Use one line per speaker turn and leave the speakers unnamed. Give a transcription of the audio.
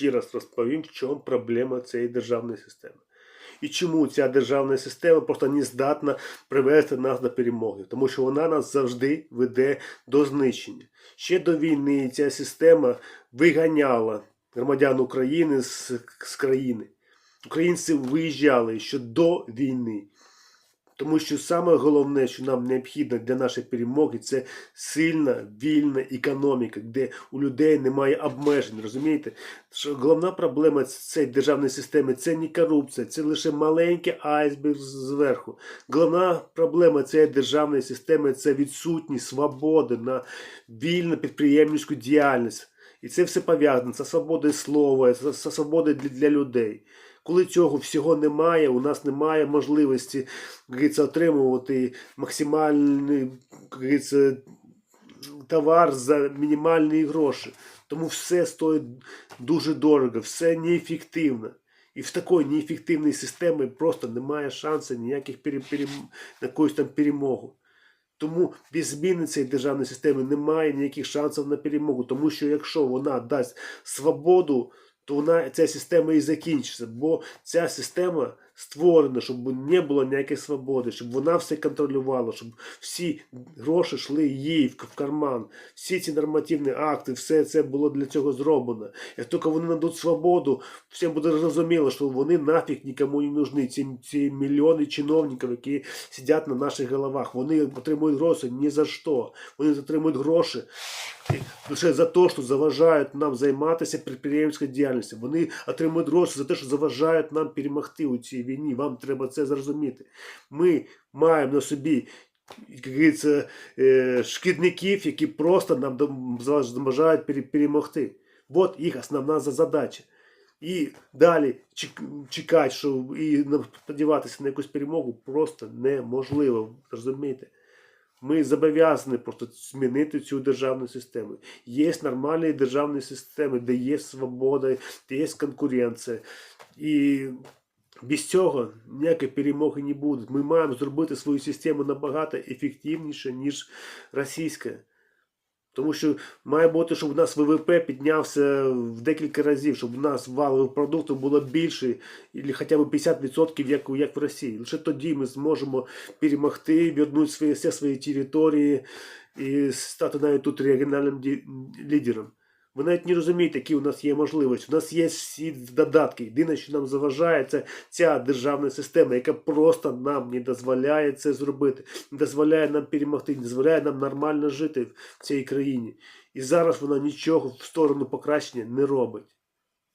ще раз розповім, в чому проблема цієї державної системи. І чому ця державна система просто не здатна привести нас до перемоги, тому що вона нас завжди веде до знищення. Ще до війни ця система виганяла громадян України з, з країни. Українці виїжджали ще до війни. Тому що саме головне, що нам необхідно для нашої перемоги, це сильна вільна економіка, де у людей немає обмежень. Розумієте? Що головна проблема цієї державної системи це не корупція, це лише маленький айсберг зверху. Головна проблема цієї державної системи це відсутність свободи на вільну підприємницьку діяльність. І це все пов'язано з свободою слова, з свободою для, людей. Коли цього всього немає, у нас немає можливості говориться, отримувати максимальний говориться, товар за мінімальні гроші. Тому все стоїть дуже дорого, все неефективно. І в такої неефективної системи просто немає шансу ніяких пере, на якусь там перемогу. Тому без зміни цієї державної системи немає ніяких шансів на перемогу. Тому що якщо вона дасть свободу, то вона ця система і закінчиться. Бо ця система створена, щоб не було ніякої свободи, щоб вона все контролювала, щоб всі гроші йшли їй в карман. Всі ці нормативні акти, все це було для цього зроблено. Як тільки вони нададуть свободу, всім буде зрозуміло, що вони нафіг нікому не нужні. Ці, ці мільйони чиновників, які сидять на наших головах, вони отримують гроші ні за що. Вони отримують гроші лише за те, що заважають нам займатися підприємською діяльністю. Вони отримують гроші за те, що заважають нам перемогти у цій. Вам треба це зрозуміти. Ми маємо на собі. Як е, шкідників, які просто нам дом- перемогти. От їх основна задача. І далі чекати, що і сподіватися на якусь перемогу просто неможливо. Розумієте? Ми зобов'язані просто змінити цю державну систему. Є нормальні державні системи, де є свобода, де є конкуренція. І без цього ніякої перемоги не буде. Ми маємо зробити свою систему набагато ефективніше, ніж російська. Тому що має бути, щоб у нас ВВП піднявся в декілька разів, щоб у нас валових продуктів було більше, або хоча б 50%, як, як в Росії. Лише тоді ми зможемо перемогти, вернути свої, всі свої території і стати навіть тут регіональним лідером. Ви навіть не розумієте, які у нас є можливості. У нас є всі додатки. Єдине, що нам заважає, це ця державна система, яка просто нам не дозволяє це зробити, не дозволяє нам перемогти, не дозволяє нам нормально жити в цій країні. І зараз вона нічого в сторону покращення не робить.